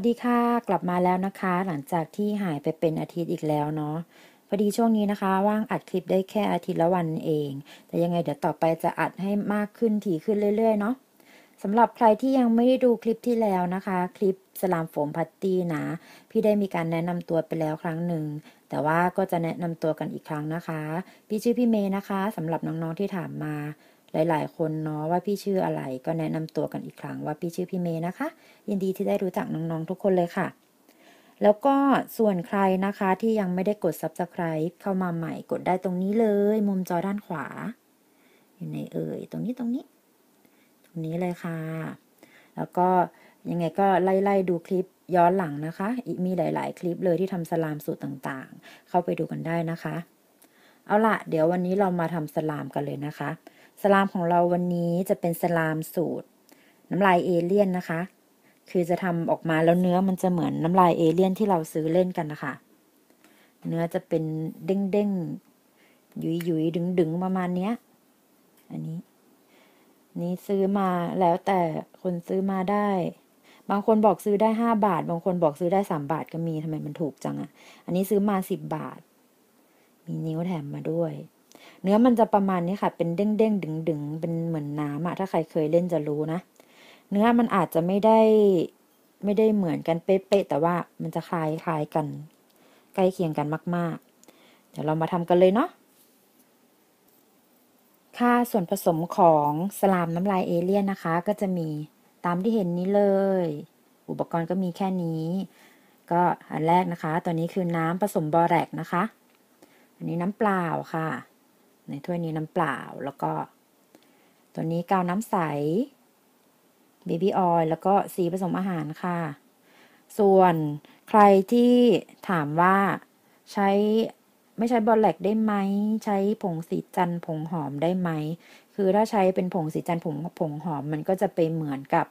สวัสดีค่ะ กลับมาแล้วนะคะ หลังจากที่หายไปเป็นอาทิตย์อีกแล้วเนาะพอดีช่วงนี้นะคะ ว่างอัดคลิปได้แค่อาทิตย์ละวันเอง แต่ยังไงเดี๋ยวต่อไปจะอัดให้มากขึ้นถี่ขึ้นเรื่อยๆเนาะสำหรับใครที่ยังไม่ได้ดูคลิปที่แล้วนะคะ คลิปสลามโฟมพัตตี้นะพี่ได้มีการแนะนำตัวไปแล้วครั้งหนึ่งแต่ว่าก็จะแนะนำตัวกันอีกครั้งนะคะ พี่ชื่อพี่เมย์นะคะสำหรับน้องๆที่ถามมา หลาย ๆ คนเนาะว่าพี่ชื่ออะไรก็แนะนำตัวกันอีกครั้งว่าพี่ชื่อพี่เมย์นะคะ ยินดีที่ได้รู้จักน้องๆทุกคนเลยค่ะ แล้วก็ส่วนใครนะคะที่ยังไม่ได้กด subscribe เข้ามาใหม่กดได้ตรงนี้เลย มุมจอด้านขวา อยู่ในเอ่ยตรงนี้ตรงนี้ ตรงนี้เลยค่ะ แล้วก็ยังไงก็ไล่ๆดูคลิปย้อนหลังนะคะ มีหลาย ๆ คลิปเลยที่ทำสลามสูตรต่างๆ เข้าไปดูกันได้นะคะ เอาละเดี๋ยววันนี้เรามาทำสลามกันเลยนะคะ สลามของเราวันนี้จะเป็นสลามสูตร น้ำลายเอเลี่ยนนะคะ คือจะทำออกมาแล้วเนื้อมันจะเหมือนน้ำลายเอเลี่ยนที่เราซื้อเล่นกันนะคะ เนื้อจะเป็นเด้งเด้งยุยยุยดึงดึงประมาณเนี้ย อันนี้ นี่ซื้อมาแล้วแต่คนซื้อมาได้ บางคนบอกซื้อได้ห้าบาท บางคนบอกซื้อได้สามบาทก็มีทำไมมันถูกจังอะ่ะ อันนี้ซื้อมาสิบบาท มีนิ้วแถมมาด้วย เนื้อมันจะประมาณนี้ค่ะ เป็นเด้งเด้งดึงดึงเป็นเหมือนน้ำอะถ้าใครเคยเล่นจะรู้นะ เนื้อมันอาจจะไม่ได้ไม่ได้เหมือนกันเป๊ะๆแต่ว่ามันจะคล้ายคล้ายกัน ใกล้เคียงกันมาก ๆ เดี๋ยวเรามาทำกันเลยเนาะค่าส่วนผสมของสลามน้ำลายเอเลี่ยนนะคะ ก็จะมีตามที่เห็นนี้เลย อุปกรณ์ก็มีแค่นี้ ก็อันแรกนะคะ ตัวนี้คือน้ำผสมบอแรกนะคะ อันนี้น้ำเปล่าค่ะ ในถ้วยนี้น้ำเปล่าแล้วก็ ตัวนี้กาวน้ำใสเบบี้ออยล์แล้วก็สีผสมอาหารค่ะ ส่วนใครที่ถามว่าใช้ไม่ใช้บอลแลกได้ไหม ใช้ผงสีจันผงหอมได้ไหม คือถ้าใช้เป็นผงสีจันผงผงหอมมันก็จะไปเหมือนกับ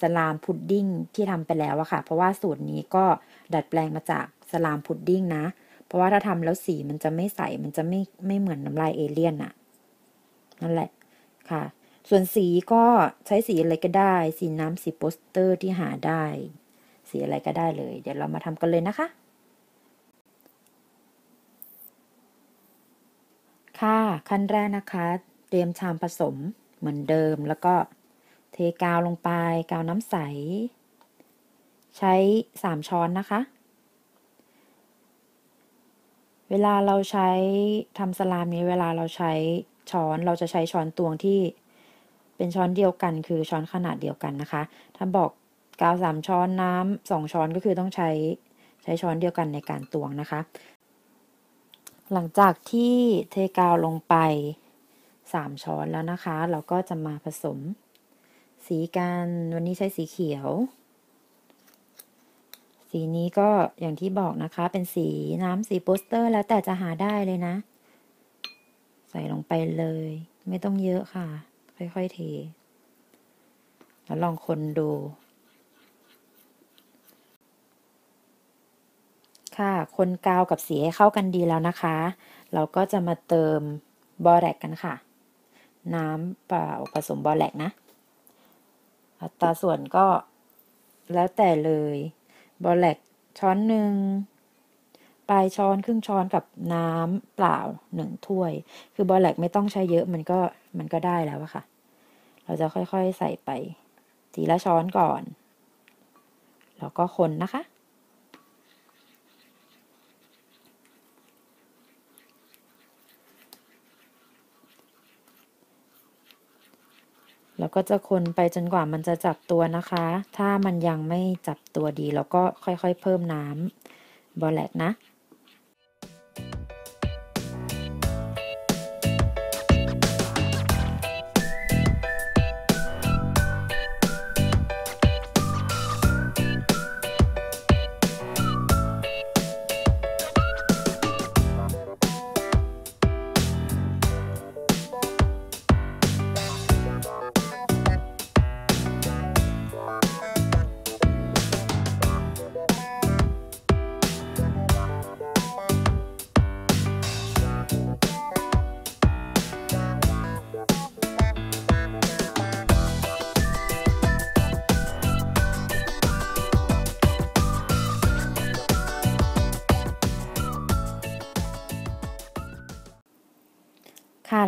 สลามพุดดิ้งที่ทำไปแล้วอะค่ะ เพราะว่าสูตรนี้ก็ดัดแปลงมาจากสลามพุดดิ้งนะ ราะว่าถ้าทำแล้วสีมันจะไม่ใส มันจะไม่ไม่เหมือนน้ำลายเอเลี่ยนอะนั่นแหละค่ะ ส่วนสีก็ใช้สีอะไรก็ได้ สีน้ำสีโปสเตอร์ที่หาได้ สีอะไรก็ได้เลย เดี๋ยวเรามาทำกันเลยนะคะ ค่ะ ขั้นแรกนะคะ เตรียมชามผสมเหมือนเดิม แล้วก็เทกาวลงไป กาวน้ำใส ใช้ 3 ช้อนนะคะ เวลาเราใช้ทำสลามนี้เวลาเราใช้ช้อนเราจะใช้ช้อนตวงที่เป็นช้อนเดียวกันคือช้อนขนาดเดียวกันนะคะ ถ้าบอกกาวสามช้อนน้ำสองช้อนก็คือต้องใช้ใช้ช้อนเดียวกันในการตวงนะคะ หลังจากที่เทกาวลงไปสามช้อนแล้วนะคะ เราก็จะมาผสม สีกันวันนี้ใช้สีเขียว สีนี้ก็อย่างที่บอกนะคะ เป็นสีน้ำสีโปสเตอร์แล้วแต่จะหาได้เลยนะ ใส่ลงไปเลย ไม่ต้องเยอะค่ะ ค่อยๆเท แล้วลองคนดู ค่ะ คนกาวกับสีให้เข้ากันดีแล้วนะคะ เราก็จะมาเติมบอแรกกันค่ะ น้ำเปล่าผสมบอแรกนะ อัตราส่วนก็แล้วแต่เลย บอแลกช้อนหนึ่งปลายช้อนครึ่งช้อนกับน้ำเปล่าหนึ่งถ้วย คือบอแลกไม่ต้องใช้เยอะมันก็มันก็ได้แล้วอะค่ะ เราจะค่อยๆใส่ไป ทีละช้อนก่อน แล้วก็คนนะคะ แล้วก็จะคนไปจนกว่ามันจะจับตัวนะคะ ถ้ามันยังไม่จับตัวดีเราก็ค่อยๆเพิ่มน้ำบอแลตนะ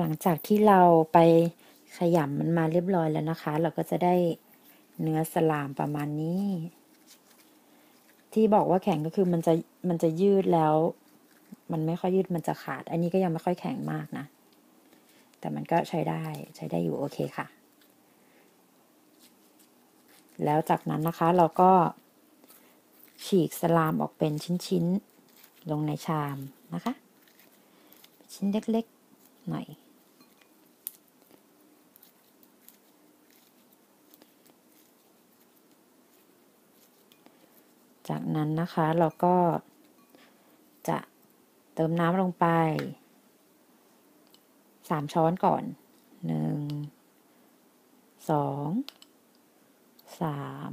ลังจากที่เราไปขยำมันมาเรียบร้อยแล้วนะคะ เราก็จะได้เนื้อสลามประมาณนี้ ที่บอกว่าแข็งก็คือมันจะมันจะยืดแล้ว มันไม่ค่อยยืดมันจะขาด อันนี้ก็ยังไม่ค่อยแข็งมากนะ แต่มันก็ใช้ได้ใช้ได้อยู่โอเคค่ะ แล้วจากนั้นนะคะเราก็ฉีกสลามออกเป็นชิ้นๆ ลงในชามนะคะ ชิ้นเล็กๆ หน่อย จากนั้นนะคะเราก็จะเติมน้ำลงไปสามช้อนก่อนหนึ่งสองสาม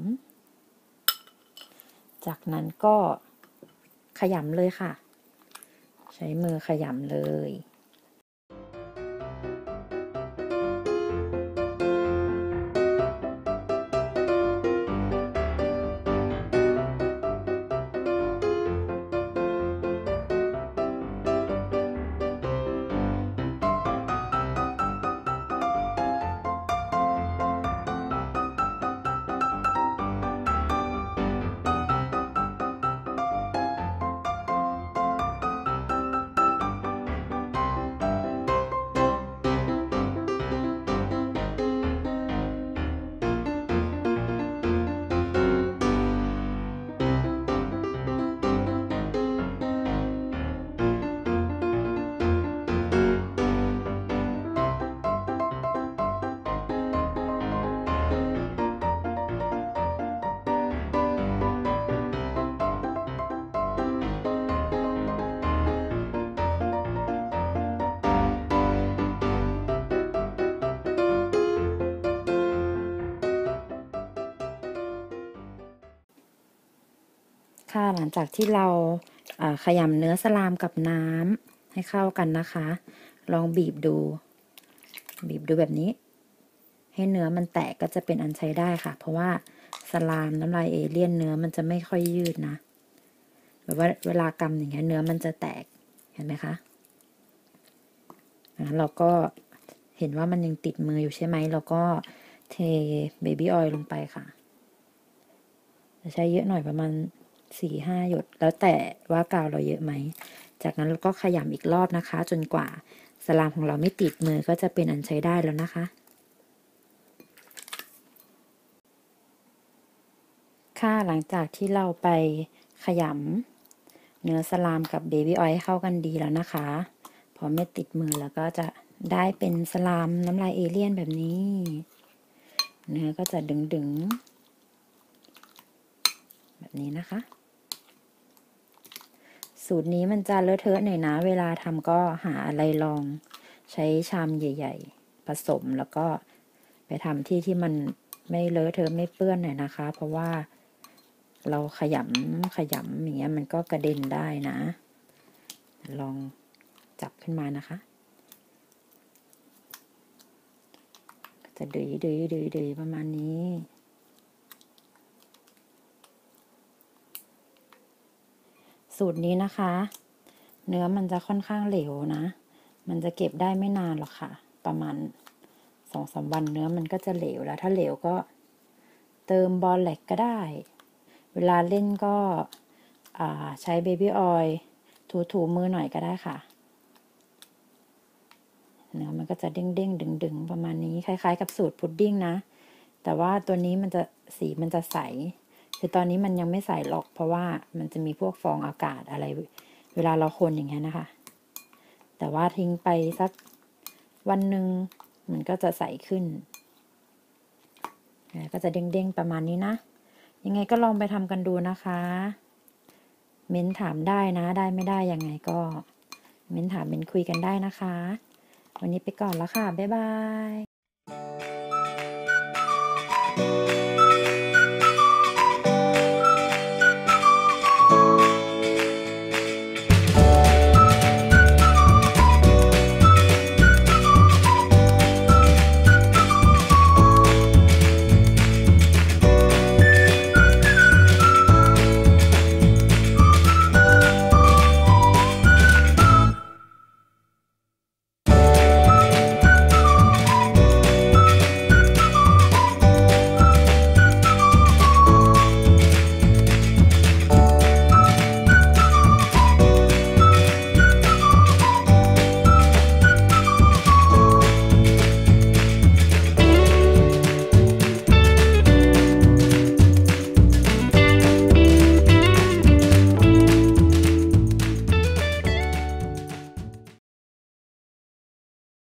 จากนั้นก็ขยำเลยค่ะ ใช้มือขยำเลย ค่ะหลังจากที่เราขยำเนื้อสลามกับน้ำให้เข้ากันนะคะ ลองบีบดู บีบดูแบบนี้ ให้เนื้อมันแตกก็จะเป็นอันใช้ได้ค่ะ เพราะว่าสลามน้ำลายเอเลี่ยนเนื้อมันจะไม่ค่อยยืดนะแบบว่าเวลากำอย่างเงี้ยเนื้อมันจะแตกเห็นไหมคะงั้นเราก็เห็นว่ามันยังติดมืออยู่ใช่ไหมเราก็เทเบบี้ออยล์ลงไปค่ะจะใช้เยอะหน่อยประมาณ สี่ห้าหยด แล้วแต่ว่ากาวเราเยอะไหม จากนั้นเราก็ขยำอีกรอบนะคะ จนกว่าสลามของเราไม่ติดมือก็จะเป็นอันใช้ได้แล้วนะคะ ค่ะหลังจากที่เราไปขยำเนื้อสลามกับเบบี้ออยล์เข้ากันดีแล้วนะคะ พอไม่ติดมือแล้วก็จะได้เป็นสลามน้ำลายเอเลี่ยนแบบนี้ เนื้อก็จะดึงๆแบบนี้นะคะ สูตรนี้มันจะเลอะเทอะหน่อยนะ เวลาทำก็หาอะไรลอง ใช้ชามใหญ่ ๆ ผสมแล้วก็ไปทำที่ที่มันไม่เลอะเทอะไม่เปื้อนหน่อยนะคะ เพราะว่าเราขยำขยำอย่างเงี้ยมันก็กระเด็นได้นะ ลองจับขึ้นมานะคะจะดื้อดื้อดื้อดื้อประมาณนี้ สูตรนี้นะคะ เนื้อมันจะค่อนข้างเหลวนะ มันจะเก็บได้ไม่นานหรอกค่ะ ประมาณสองสามวันเนื้อมันก็จะเหลวแล้ว ถ้าเหลวก็เติมบอลแลกก็ได้ เวลาเล่นก็ใช้เบบี้ออยล์ถูๆมือหน่อยก็ได้ค่ะ เนื้อมันก็จะเด้งเด้งดึงดึงประมาณนี้คล้าย ๆ กับสูตรพุดดิ้งนะ แต่ว่าตัวนี้มันจะสีมันจะใส แต่ตอนนี้มันยังไม่ใส่หรอก เพราะว่ามันจะมีพวกฟองอากาศอะไร เวลาเราคนอย่างเงี้ยนะคะ แต่ว่าทิ้งไปสักวันหนึ่งมันก็จะใสขึ้น ก็จะเด้งๆประมาณนี้นะ ยังไงก็ลองไปทำกันดูนะคะ เม้นถามได้นะ ได้ไม่ได้ยังไงก็ เม้นถามเม้นคุยกันได้นะคะ วันนี้ไปก่อนแล้วค่ะ บ๊ายบาย